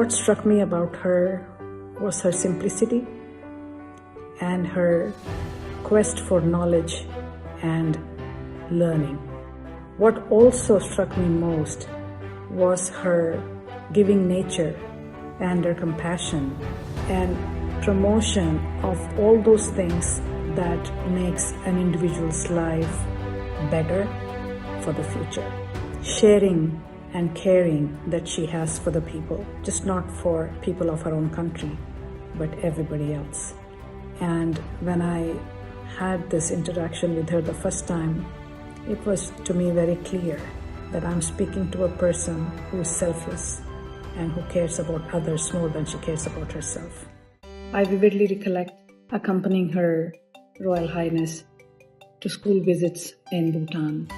What struck me about her was her simplicity and her quest for knowledge and learning. What also struck me most was her giving nature and her compassion and promotion of all those things that makes an individual's life better for the future. Sharing and caring that she has for the people, just not for people of her own country, but everybody else. And when I had this interaction with her the first time, it was to me very clear that I'm speaking to a person who is selfless and who cares about others more than she cares about herself. I vividly recollect accompanying her Royal Highness to school visits in Bhutan.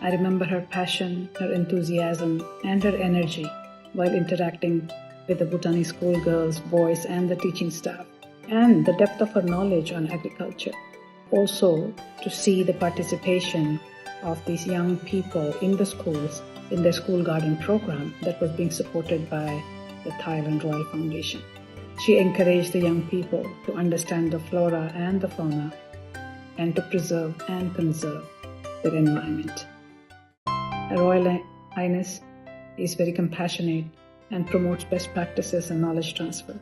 I remember her passion, her enthusiasm, and her energy while interacting with the Bhutanese schoolgirls, boys, and the teaching staff, and the depth of her knowledge on agriculture. Also, to see the participation of these young people in the schools in their school garden program that was being supported by the Thailand Royal Foundation. She encouraged the young people to understand the flora and the fauna and to preserve and conserve their environment. Royal Highness is very compassionate and promotes best practices and knowledge transfer,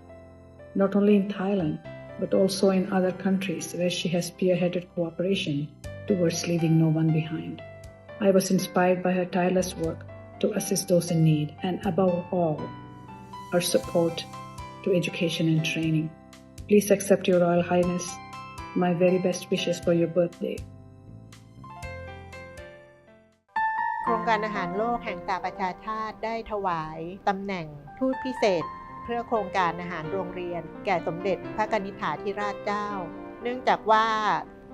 not only in Thailand, but also in other countries where she has spearheaded cooperation towards leaving no one behind. I was inspired by her tireless work to assist those in need and, above all, her support to education and training. Please accept Your Royal Highness my very best wishes for your birthday. ครงการอาหารโลกแห่งสหประชาชาติได้ถวายตำแหน่งทูตพิเศษ เพื่อโครงการอาหารโรงเรียน แก่สมเด็จพระกนิษฐาธิราชเจ้า เนื่องจากว่า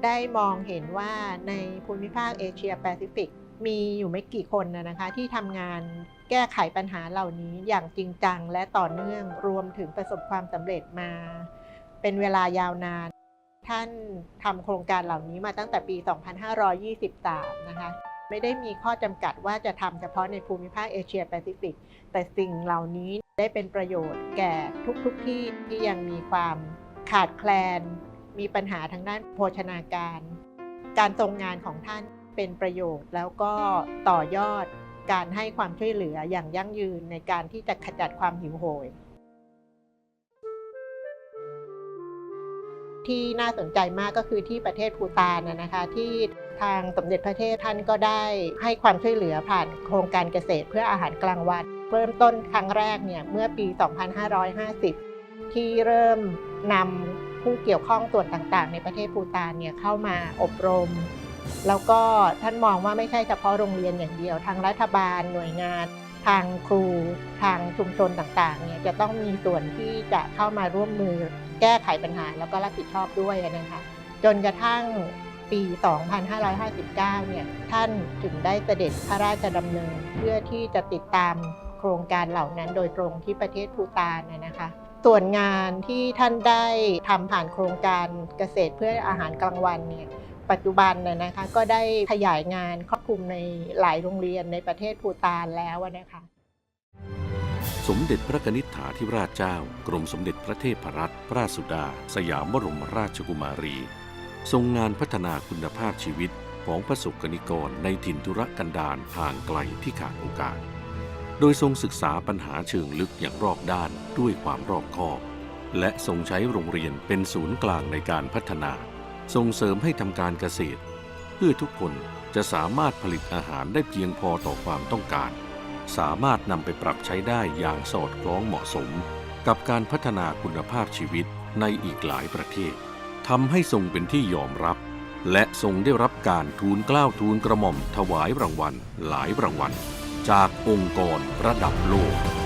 ได้มองเห็นว่าในภูมิภาคเอเชียแปซิฟิกมีอยู่ไม่กี่คนนะนะคะที่ทำงานแก้ไขปัญหาเหล่านี้อย่างจริงจังและต่อเนื่องรวมถึงประสบความสำเร็จมา เป็นเวลายาวนาน ท่านทำโครงการเหล่านี้มาตั้งแต่ปี 2523 นะคะ ไม่ได้มีข้อจำกัดว่าจะทำเฉพาะในภูมิภาคเอเชียแปซิฟิก แต่สิ่งเหล่านี้ได้เป็นประโยชน์แก่ทุกๆทที่ที่ยังมีความขาดแคลน มีปัญหาทางด้านโภชนาการ การทรงงานของท่านเป็นประโยชน์แล้วก็ต่อยอดการให้ความช่วยเหลืออย่างยั่งยืนในการที่จะขจัดความหิวโหย ที่น่าสนใจมากก็คือที่ประเทศภูตานนะนะคะที่ ทางสมเด็จพระเทพท่านก็ได้ให้ความช่วยเหลือผ่านโครงการเกษตรเพื่ออาหารกลางวันเริ่มต้นครั้งแรกเนี่ยเมื่อปี 2550 ที่เริ่มนำผู้เกี่ยวข้องส่วนต่างๆ ในประเทศภูตานเนี่ยเข้ามาอบรม แล้วก็ท่านมองว่าไม่ใช่เฉพาะโรงเรียนอย่างเดียว ทางรัฐบาลหน่วยงาน ทางครู ทางชุมชนต่างๆเนี่ยจะต้องมีส่วนที่จะเข้ามาร่วมมือแก้ไขปัญหาแล้วก็รับผิดชอบด้วยนะคะจนกระทั่ง ปี 2559 เนี่ยท่านถึงได้เสด็จพระราชดำเนิน เพื่อที่จะติดตามโครงการเหล่านั้นโดยตรงที่ประเทศภูตานนะนะคะ ส่วนงานที่ท่านได้ทำผ่านโครงการเกษตรเพื่ออาหารกลางวันเนี่ยปัจจุบันน่ะนะคะก็ได้ขยายงานครอบคลุมในหลายโรงเรียนในประเทศภูตานแล้วนะคะ สมเด็จพระนิษฐาธิราชเจ้า กรมสมเด็จพระเทพรัตนราชสุดา สยามบรมราชกุมารี ทรงงานพัฒนาคุณภาพชีวิตของประสบกนิกรในถิ่นธุรกันดารห่างไกลที่ขาดโอกาส โดยทรงศึกษาปัญหาเชิงลึกอย่างรอบด้านด้วยความรอบคอบ และทรงใช้โรงเรียนเป็นศูนย์กลางในการพัฒนา ส่งเสริมให้ทำการเกษตร เพื่อทุกคนจะสามารถผลิตอาหารได้เพียงพอต่อความต้องการ สามารถนำไปปรับใช้ได้อย่างสอดคล้องเหมาะสม กับการพัฒนาคุณภาพชีวิตในอีกหลายประเทศ ทำให้ทรงเป็นที่ยอมรับ และทรงได้รับการทูลเกล้าทูลกระหม่อมถวายรางวัลหลายรางวัล จากองค์กรระดับโลก